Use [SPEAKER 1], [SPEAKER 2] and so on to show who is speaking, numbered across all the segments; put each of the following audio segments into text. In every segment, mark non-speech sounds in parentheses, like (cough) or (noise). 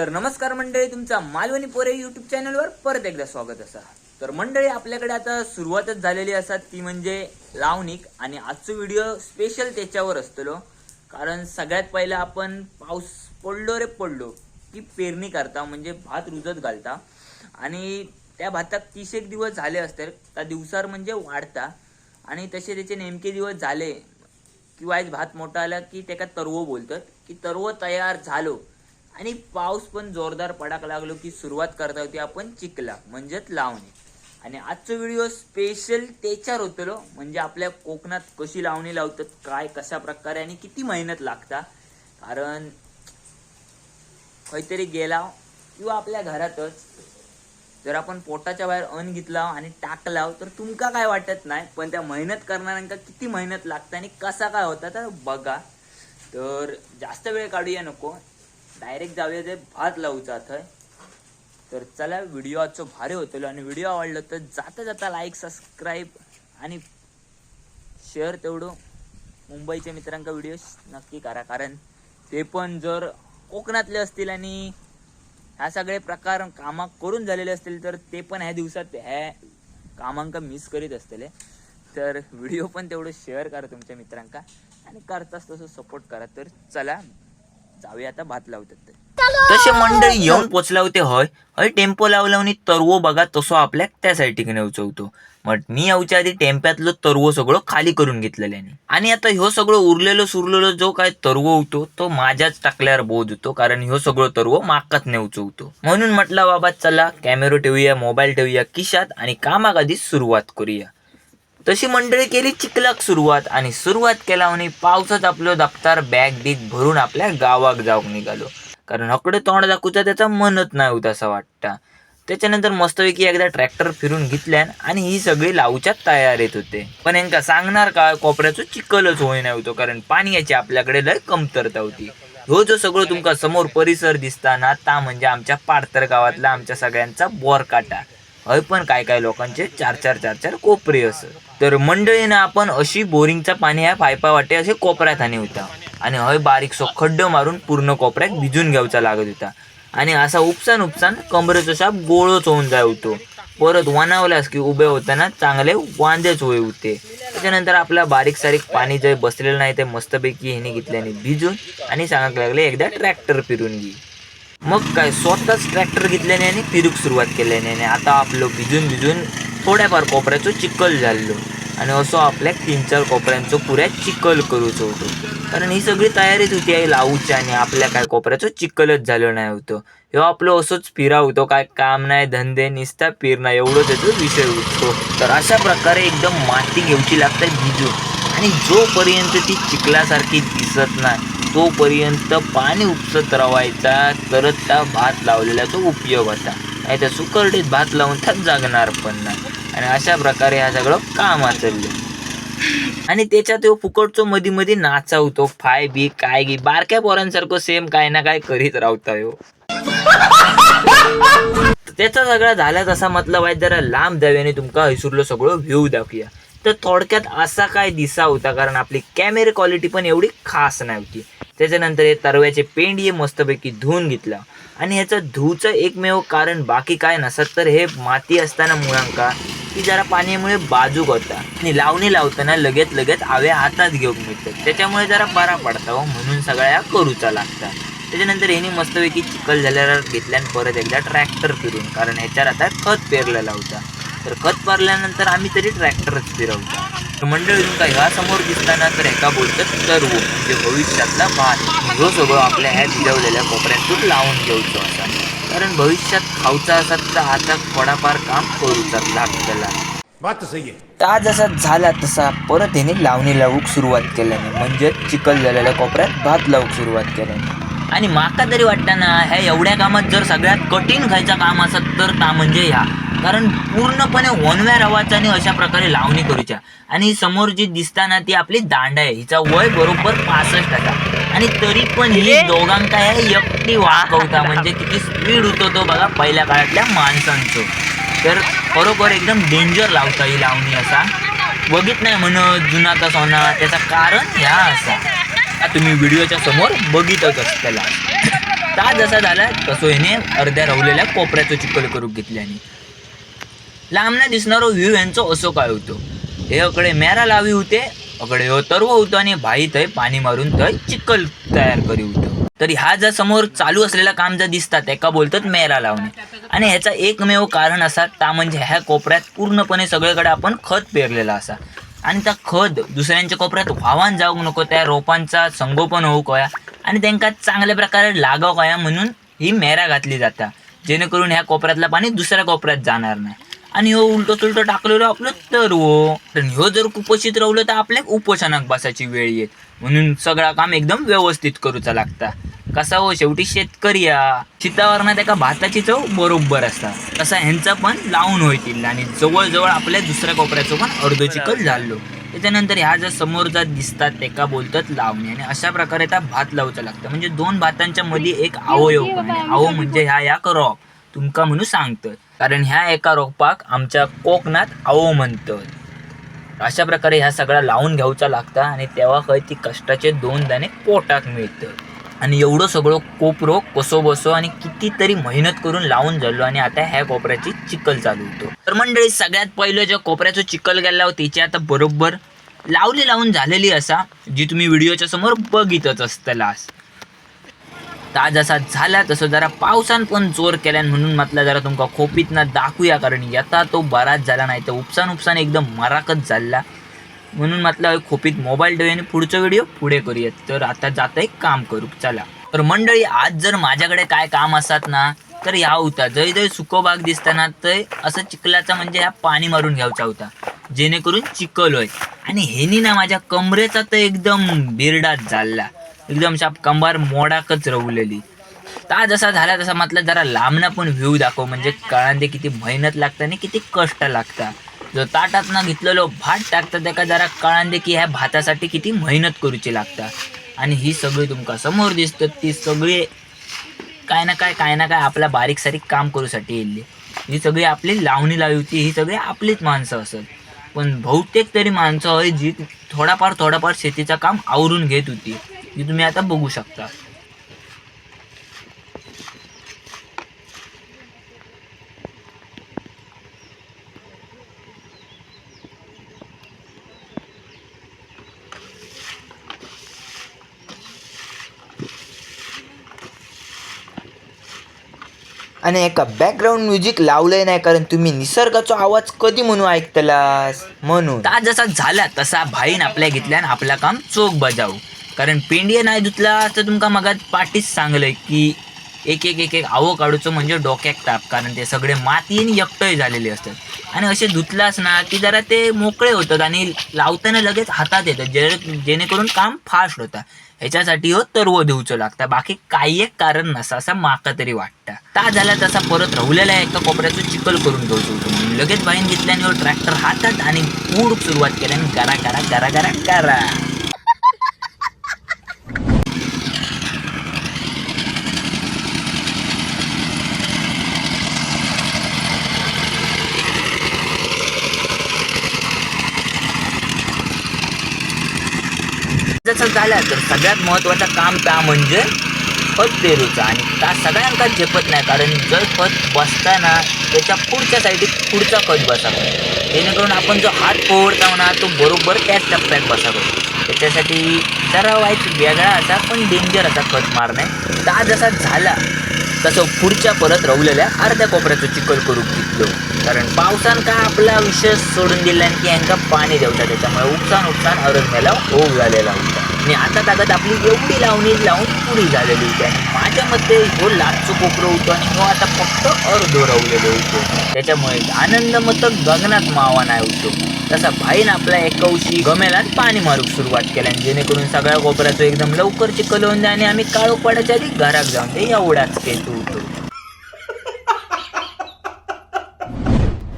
[SPEAKER 1] तर नमस्कार मंडळी तुमचा मालवणी पोरे युट्यूब चॅनलवर परत एकदा स्वागत असा. तर मंडळी आपल्याकडे आता सुरुवातच झालेली असा ती म्हणजे लावणीक. आणि आजचा व्हिडिओ स्पेशल त्याच्यावर असतो कारण सगळ्यात पहिला आपण पाऊस पडलो रे पडलो की पेरणी करता म्हणजे भात रुजत घालता. आणि त्या भाताक तीस एक दिवस झाले असते त्या दिवसार म्हणजे वाढता. आणि तसे त्याचे नेमके दिवस झाले किंवा आज भात मोठा आला की त्याका तरवो बोलतात की तरवो तयार झालो. आणि पाऊस पण जोरदार पडाक लागलो की सुरुवात करता होती आपण चिखला म्हणजेच लावणी. आणि आजचा व्हिडिओ स्पेशल त्याच्यावर होतलो म्हणजे आपल्या कोकणात कशी लावणी लावतात काय कशा प्रकारे आणि किती मेहनत लागता. कारण खंयतरी गेला किंवा आपल्या घरातच जर आपण पोटाच्या बाहेर अन्न घेतला आणि टाकला तर तुमका काय वाटत नाही पण त्या मेहनत करणाऱ्यांका किती मेहनत लागतं आणि कसा काय होता तर बघा. तर जास्त वेळ काढूया नको. डायरेक्ट जाऊया ते भात लावूचा थंय तर चला व्हिडिओ आजचं भारी होतलो आणि व्हिडिओ आवडलं तर जाता जाता लाईक सबस्क्राईब आणि शेअर तेवढं मुंबईच्या मित्रांका व्हिडिओ नक्की करा. कारण ते पण जर कोकणातले असतील आणि ह्या सगळे प्रकार कामा करून झालेले असतील तर ते पण ह्या दिवसात ह्या कामांका मिस करीत असतले. तर व्हिडिओ पण तेवढं शेअर करा तुमच्या मित्रांका. आणि करताच तसं सपोर्ट करा. तर चला जाऊया आता भात लावतात ते. तसे मंडळी येऊन पोचला होते हय. हय टेम्पो लावला आणि तरवो बघा तसो आपल्याक त्या साईडीक नेवचवतो मग मी यावच्या आधी टेम्प्यातलं तरवो सगळं खाली करून घेतलेल्याने आणि आता ह्यो सगळं उरलेलो सुरलेलो जो काय तरवो होतो तो माझ्याच टाकल्यावर बोध होतो कारण ह्यो सगळं तरवो माकात नेवचवतो म्हणून म्हटलं बाबा चला कॅमेरो ठेवूया मोबाईल ठेवूया खिशात आणि कामाक आधी सुरुवात करूया. तशी मंडळी केली चिखलाक सुरुवात आणि सुरुवात केला आणि पावसात आपलं दप्तर बॅग बीग भरून आपल्या गावाक जाऊक निघालो. कारण हकडे तोंड दाखवता त्याचा मनत नाही होत असं वाटतं. त्याच्यानंतर मस्तपैकी एकदा ट्रॅक्टर फिरून घेतल्यान आणि ही सगळी लावच्यात तयारीत होते. पण यांका सांगणार का कोपऱ्याचं चिखलच होय नाही होतो कारण पाण्याची आपल्याकडे लय कमतरता होती. हो जो सगळं तुमका समोर परिसर दिसता ना ता म्हणजे आमच्या पाडतर गावातला आमच्या सगळ्यांचा बोरकाटा. हय पण काय काय लोकांचे चार चार चार चार कोपरे असत तर मंडळीनं आपण अशी बोरिंगचा पाणी ह्या पायपा वाटे असे कोपऱ्यात आणि होता. आणि हय बारीकसो खड्डो खड्ड मारून पूर्ण कोपऱ्यात भिजून घ्यावचा लागत होता. आणि असा उपसान उपसान कमरेचा साप गोळच होऊन जाय होतो. परत वनावल्यास की उभे होताना चांगले वांदेच होय होते. त्याच्यानंतर आपला बारीक सारीक पाणी जे बसलेलं नाही ते मस्तपैकी ह्याने घेतल्याने भिजून आणि सांगायला लागले एकदा ट्रॅक्टर फिरून घे. मग काय स्वतःच ट्रॅक्टर घेतल्याने आणि फिरूक सुरुवात केल्याने आणि आता आपलं भिजून भिजून थोड्याफार कोपऱ्याचो चिखल झालो. आणि असो आपल्या तीन चार कोपऱ्यांचो पुऱ्या चिखल करूचो होतो कारण ही सगळी तयारीच होती आहे लावूची आणि आपल्या काय कोपऱ्याचो चिखलच झालो नाही होतो. ह्यो आपलं असोच फिरा होतो काय काम नाही धंदे निसता फिरणं एवढं त्याचा विषय होतो. तर अशा प्रकारे एकदम माती घेऊची लागते भिजून. आणि जोपर्यंत ती चिखलासारखी दिसत नाही तोपर्यंत पाणी उपसत रवायचा तरच त्या भात लावलेल्याचा उपयोग होता नाही तर सुकरडीत भात लावून त्यात जागणार पण नाही. आणि अशा प्रकारे हा सगळं काम आचरलं आणि त्याच्यात तो फुकटचो मधी मध्ये नाचवतो. फाय बी काय गी बारक्या पोरांसारखं सेम काय ना काय करीत राहता हो त्याचा सगळा झाला तसा मतलब आहे जरा लांब जाव्याने तुमका हैसूरलो सगळं व्ह्यू दाखवूया. तर थोडक्यात असा काय दिसा होता कारण आपली कॅमेरा क्वालिटी पण एवढी खास नाही होती त्याच्यानंतर हे तरव्याचे पेंडिये मस्तपैकी धुवून घेतलं. आणि ह्याचं धुचं एकमेव कारण बाकी काय नसत तर हे माती असताना मुळांका की जरा पाण्यामुळे बाजूक होता. आणि लावणी लावताना लगेच लगेच आव्या हातात घेऊन मिळतात. त्याच्यामुळे जरा बरा पडता हो म्हणून सगळ्या करूचा लागतात त्याच्यानंतर ह्यानी मस्तपैकी चिखल झाल्यावर घेतल्यान परत एकदा ट्रॅक्टर फिरून कारण ह्याच्यावर आता खत पेरलेला होता. तर खत पेरल्यानंतर आम्ही तरी ट्रॅक्टरच फिरवता. तर मंडळी तुमका ह्या समोर दिसताना तर एका बोलतात तरव म्हणजे भविष्यातला भात ह्यो सगळं आपल्या ह्या भिजवलेल्या कोपऱ्यातून लावून घेऊचो असा. कारण भविष्यात खाऊचा असत तर आता थोडाफार काम करूचा लागतला.
[SPEAKER 2] है
[SPEAKER 1] ता जसा झाला तसा परत याने लावणी लावूक सुरुवात केल्याने म्हणजे चिखल झालेल्या कोपऱ्यात भात लावूक सुरुवात केल्याने. आणि माका तरी वाटतं ना ह्या एवढ्या कामात जर सगळ्यात कठीण खायचं काम असत तर ता म्हणजे ह्या. कारण पूर्णपणे वनव्या रवाचा आणि अशा प्रकारे लावणी करूच्या. आणि समोर जी दिसताना ती आपली दांडा आहे. हिचा वय बरोबर पासष्ट आता. आणि तरी पण ही दोघांका ह्या एकटी वाकवता (laughs) म्हणजे किती स्पीड होतो तो बघा पहिल्या काळातल्या माणसांचं. तर खरोखर एकदम डेंजर लावता ही लावणी असा. बघित नाही म्हण जुनाचा सोना त्याचं कारण ह्या असा. हा तुम्ही व्हिडिओच्या समोर बघितच त्याला ता जसा झाला तसो हिने अर्ध्या रवलेल्या कोपऱ्याचं चिखल करून घेतल्याने लांबना दिसणारो व्ह्यू यांचं असो काय होतो? हे अकडे मेरा लावी होते अकडे तर्व होतो आणि भाई थंय पाणी मारून थंय चिखल तयार करी होतो. तरी ह्या जर समोर चालू असलेला काम जर दिसतात एका बोलतात मेरा लावणे. आणि ह्याचा एकमेव कारण असा ता म्हणजे ह्या कोपऱ्यात पूर्णपणे सगळीकडे आपण खत पेरलेला असा. आणि त्या खत दुसऱ्यांच्या कोपऱ्यात व्हावान जावंक नको त्या रोपांचा संगोपन होऊ कया. आणि त्यांना चांगल्या प्रकारे लागाव कया म्हणून ही मेरा घातली जाता. जेणेकरून ह्या कोपऱ्यातलं पाणी दुसऱ्या कोपऱ्यात जाणार नाही. आणि ह्यो उलटो सुलटो टाकलेलो आपलं तर हो पण ह्यो जर कुपोषित राहिलो तर आपल्याक उपोषणाक बसायची वेळ येत. म्हणून सगळा काम एकदम व्यवस्थित करूचा लागता. कसा हो शेवटी शेतकरी या. चितावरना त्याका भाताची चव बरोबर असता तसा ह्यांचा पण लावून होईल आणि जवळजवळ आपल्या दुसऱ्या कोपऱ्याचो पण अर्धो चिकल झालो. त्याच्यानंतर ह्या ज्या समोर ज्या दिसतात त्याका बोलतात लावणी. आणि अशा प्रकारे त्या भात लावचं लागतं. म्हणजे दोन भातांच्या मध्ये एक आहे. अवो म्हणजे ह्या या रॉप. तुमका म्हणून सांगतोय. कारण ह्या एका रोपाक आमच्या कोकणात आवो म्हणतात अशा प्रकारे ह्या सगळ्या लावून घ्यावचा लागता आणि तेव्हा खंय ती कष्टाचे दोन दाणे पोटाक मिळतं आणि एवढं सगळं कोपरो कसो बसो आणि कितीतरी मेहनत करून लावून झालो आणि आता ह्या कोपऱ्याची चिखल चालू होतो. तर मंडळी सगळ्यात पहिलं जे कोपऱ्याचं चिखल गेला त्याची आता बरोबर लावली लावून झालेली असा जी तुम्ही व्हिडिओच्या समोर बघितच असतला. ता जसा झाला तसं जरा पावसान पण जोर केल्यान म्हणून म्हटलं जरा तुमका खोपीत ना दाखवूया कारण येता तो बराच झाला नाही तर उपसान उपसान एकदम मराकच झाला. म्हणून म्हटलं खोपीत मोबाईल ठेवूया आणि पुढचा व्हिडिओ पुढे करूयात. तर आता जात एक काम करू. चला. तर मंडळी आज जर माझ्याकडे काय काम असतात ना तर ह्या होता जय जय सुको भाग दिसताना तर असं चिखलाचा म्हणजे ह्या पाणी मारून घ्यायचा होता. जेणेकरून चिखल होय. आणि हेनी ना माझ्या कमरेचा तर एकदम बिरडाच झाला. एकदम शाप कंबार मोडाकच रवलेली. ता जसा झाला तसा म्हटलं जरा लांबना पण व्ह्यू दाखव. म्हणजे कळांदे किती मेहनत लागतं आणि किती कष्ट लागतात. जो ताटात ना घेतलेलो भात टाकता त्याका जरा कळांदे की ह्या भातासाठी किती मेहनत करूची लागता. आणि ही सगळी तुमका समोर दिसतात ती सगळी काय ना काय काय ना काय आपल्या बारीक सारीक काम करूसाठी येईल ही सगळी आपली लावणी लावी होती ही सगळी आपलीच माणसं असत पण बहुतेक तरी माणसं होय जी थोडाफार थोडाफार शेतीचं काम आवरून घेत होती जी तुम्ही आता बघू शकता.
[SPEAKER 2] आणि एका बॅकग्राऊंड म्युझिक लावलंय नाही कारण तुम्ही निसर्गाचा आवाज कधी म्हणून ऐकतलास? म्हणून.
[SPEAKER 1] ता जसा झाला तसा भाईन आपल्या घेतल्यान आपला काम चोख बजावू. कारण पेंडिया नाही धुतला तर तुमका मगात पाठीच सांगलंय की एक एक एक एक आवो काढूचं म्हणजे डोक्याक ताप कारण ते सगळे मातीन एकटय झालेले असतात. आणि असे धुतलास ना की जरा ते मोकळे होतात आणि लावताना लगेच हातात येतात जे जेणेकरून काम फास्ट होतं ह्याच्यासाठी हो तरव देऊचं लागतं. बाकी काही एक कारण नसा असं माका तरी वाटतं. ता झाला तसा परत राहुलेला एका कोपऱ्याचं चिखल करून घ्यायचं होतं. लगेच बाईन घेतल्याने ट्रॅक्टर हातात आणि पूड सुरुवात केल्याने करा करा करा करा करा जसं झालं तर सगळ्यात महत्त्वाचं काम त्या म्हणजे खत पेरूचं. आणि त्या सगळ्यांका झेपत नाही कारण जर खत बसताना त्याच्या पुढच्या साईडीत पुढचा खत बसावा. जेणेकरून आपण जो हात पोहडता म्हणा तो बरोबर त्याच टप्प्यात बसावा. त्याच्यासाठी जरा वाईट वेगळा असा पण डेंजर असा खत मारणे. का जसा झाला. तसं पुढच्या परत रवलेल्या अर्ध्या कोपऱ्याचं चिखल करून घेतलो. कारण पावसान का आपला विषय सोडून दिला की यांना पाणी देवता त्याच्यामुळे उपसान उपसान अरण्याला ओघ झालेला होता. आणि आता ताकद आपली एवढी लावणी लावून पुरी झालेली होती आणि माझ्या मते हो लाचचं कोपरं होतं आणि हो आता फक्त अर्धो रवलेलं होतं. त्याच्यामुळे आनंद मत गगनात मावा नाही होतो. तसा भाईन आपल्या एकवशी गमेलात पाणी मारूक सुरुवात केल्या जेणेकरून सगळ्या कोपऱ्याचं एकदम लवकर चिखल होऊन द्या आणि आम्ही काळो पडायच्या आधी घरात जाऊन ते एवढाच केतू होतो.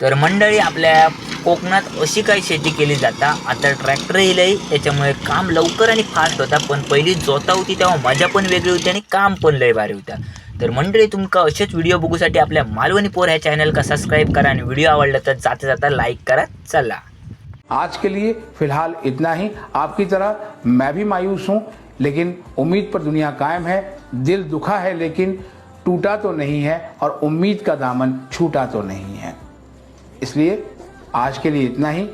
[SPEAKER 1] तर मंडळी आपल्या कोकणात अशी काही शेती केली जाता आता ट्रॅक्टर येईलही त्याच्यामुळे काम लवकर आणि फास्ट होता पण पहिली जोता होती तेव्हा मजा पण वेगळी होती आणि काम पण लय भारी होता. तर मंडळी तुमका असेच व्हिडिओ बघूसाठी आपल्या मालवणी पोर ह्या चॅनल का सबस्क्राईब करा आणि व्हिडिओ आवडला तर जाता जाता लाईक करा चला.
[SPEAKER 3] आज के लिए फिलहाल इतना ही। आपकी तरह मैं भी मायूस हूँ लेकिन उम्मीद पर दुनिया कायम है। दिल दुखा है लेकिन टूटा तो नहीं है और उम्मीद का दामन छूटा तो नहीं है। इसलिए आज के लिए इतना ही।